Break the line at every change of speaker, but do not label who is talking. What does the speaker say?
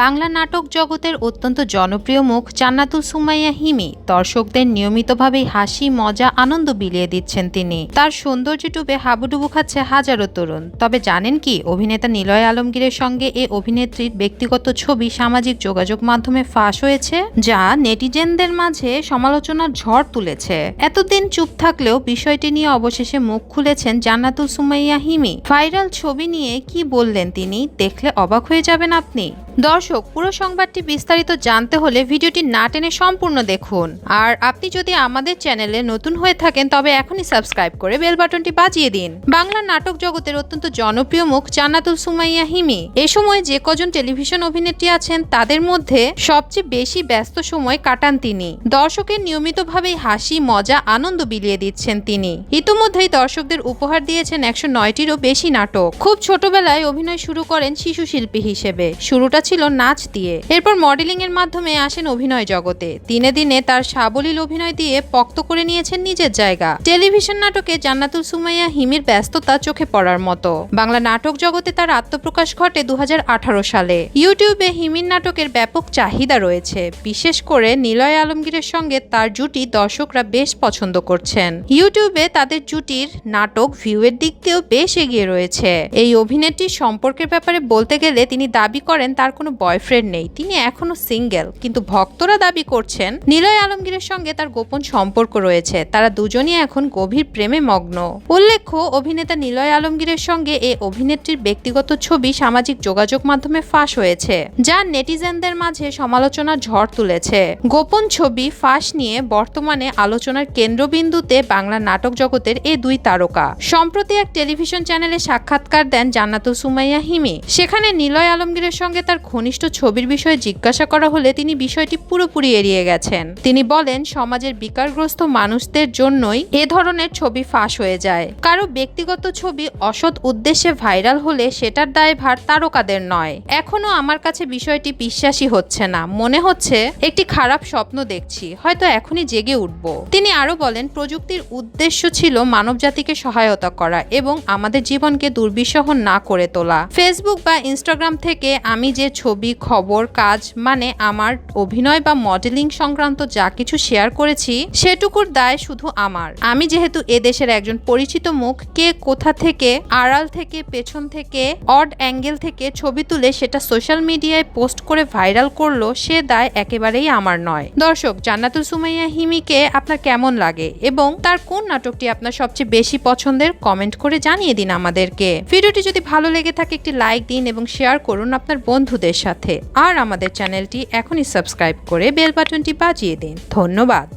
বাংলা নাটক জগতের অত্যন্ত জনপ্রিয় মুখ জান্নাতুল সুমাইয়া হিমি। দর্শকদের নিয়মিতভাবেই হাসি, মজা, আনন্দ বিলিয়ে দিচ্ছেন তিনি। তার সৌন্দর্য টুবে হাবুডুবু খাচ্ছে হাজারো তরুণ। তবে জানেন কি, অভিনেতা নিলয় আলমগীরের সঙ্গে এ অভিনেত্রীর ব্যক্তিগত ছবি সামাজিক যোগাযোগ মাধ্যমে ফাঁস হয়েছে, যা নেটিজেনদের মাঝে সমালোচনার ঝড় তুলেছে। এতদিন চুপ থাকলেও বিষয়টি নিয়ে অবশেষে মুখ খুলেছেন জান্নাতুল সুমাইয়া হিমি। ভাইরাল ছবি নিয়ে কি বললেন তিনি, দেখলে অবাক হয়ে যাবেন আপনি। দর্শক, পুরো সংবাদটি বিস্তারিত জানতে হলে ভিডিওটি না টেনে সম্পূর্ণ দেখুন। আর আপনি যদি আমাদের চ্যানেলে নতুন হয়ে থাকেন, তবে এখনই সাবস্ক্রাইব করে বেল বাটনটি বাজিয়ে দিন। বাংলা নাটক জগতের অত্যন্ত জনপ্রিয় মুখ জান্নাতুল সুমাইয়া হিমি। এ সময় যে কজন টেলিভিশন অভিনেত্রী আছেন, তাদের মধ্যে সবচেয়ে বেশি ব্যস্ত সময় কাটান তিনি। দর্শকের নিয়মিতভাবেই হাসি, মজা, আনন্দ বিলিয়ে দিচ্ছেন তিনি। ইতোমধ্যেই দর্শকদের উপহার দিয়েছেন একশো নয়টিরও বেশি নাটক। খুব ছোটবেলায় অভিনয় শুরু করেন শিশু শিল্পী হিসেবে। শুরুটা ছিল নাচ দিয়ে। এরপর মডেলিং এর মাধ্যমে আসেন অভিনয় জগতে। দিনে দিনে তার সাবলীল অভিনয় দিয়ে পক্ত করে নিয়েছেন নিজের জায়গা। টেলিভিশন নাটকে জান্নাতুল সুমাইয়া হিমির ব্যস্ততা চোখে পড়ার মতো। বাংলা নাটক জগতে তার আত্মপ্রকাশ ঘটে দু সালে। ইউটিউবে হিমির নাটকের ব্যাপক চাহিদা রয়েছে। বিশেষ করে নিলয় আলমগীরের সঙ্গে তার জুটি দর্শকরা বেশ পছন্দ করছেন। ইউটিউবে তাদের জুটির নাটক ভিউয়ের দিক দিয়েও বেশ এগিয়ে রয়েছে। এই অভিনেত্রীর সম্পর্কের ব্যাপারে বলতে গেলে তিনি দাবি করেন, তার কোনো বয়ফ্রেন্ড নেই, তিনি এখনও সিঙ্গেল কিন্তু ভক্তরা দাবি করছেন নিলয় আলমগীরের সঙ্গে তার গোপন সম্পর্ক রয়েছে, তারা দুজনই এখন গভীর প্রেমে মগ্ন। উল্লেখ্য, অভিনেতা নিলয় আলমগীরের সঙ্গে এ অভিনেত্রীর ব্যক্তিগত ছবি সামাজিক যোগাযোগ মাধ্যমে ফাঁস হয়েছে, যা নেটিজেনদের মাঝে সমালোচনার ঝড় তুলেছে। গোপন ছবি ফাঁস নিয়ে বর্তমানে আলোচনার কেন্দ্রবিন্দুতে বাংলা নাটক জগতের এ দুই তারকা। সম্প্রতি এক টেলিভিশন চ্যানেলে সাক্ষাৎকার দেন জান্নাতুল সুমাইয়া হিমি। সেখানে নিলয় আলমগীরের সঙ্গে তার ঘনিষ্ঠ ছবির বিষয়ে জিজ্ঞাসা করা হলে তিনি বিষয়টি পুরোপুরি এড়িয়ে গেছেন। তিনি বলেন, সমাজের বিকারগ্রস্ত মানুষদের জন্যই এ ধরনের ছবি ফাঁস হয়ে যায়। কারও ব্যক্তিগত ছবি অসৎ উদ্দেশ্যে ভাইরাল হলে সেটার দায়ভার তারকাদের নয়। এখনও আমার কাছে বিষয়টি বিশ্বাসই হচ্ছে না। মনে হচ্ছে, একটি খারাপ স্বপ্ন দেখছি, হয়তো এখনই জেগে উঠব। তিনি আরও বলেন, প্রযুক্তির উদ্দেশ্য ছিল মানবজাতিকে সহায়তা করা এবং আমাদের জীবনকে দুর্বিষহ না করে তোলা। ফেসবুক বা ইনস্টাগ্রাম থেকে আমি যে ছবি, খবর, কাজ মানে আমার অভিনয় বা মডেলিং সংক্রান্ত যা কিছু শেয়ার করেছি, সেটুকুর দায় শুধু আমার। আমি যেহেতু এদেশের একজন পরিচিত মুখ, কে কোথা থেকে, আড়াল থেকে, পেছন থেকে অড অ্যাঙ্গেল থেকে ছবি তুলে সেটা সোশ্যাল মিডিয়ায় পোস্ট করে ভাইরাল করল, সে দায় একেবারেই আমার নয়। দর্শক, জান্নাতুল সুমাইয়া হিমিকে আপনার কেমন লাগে এবং তার কোন নাটকটি আপনার সবচেয়ে বেশি পছন্দের কমেন্ট করে জানিয়ে দিন আমাদেরকে। ভিডিওটি যদি ভালো লেগে থাকে, একটি লাইক দিন এবং শেয়ার করুন আপনার বন্ধুদের সাথে। আর আমাদের চ্যানেলটি এখনই সাবস্ক্রাইব করে বেল বাটনটি বাজিয়ে দিন। ধন্যবাদ।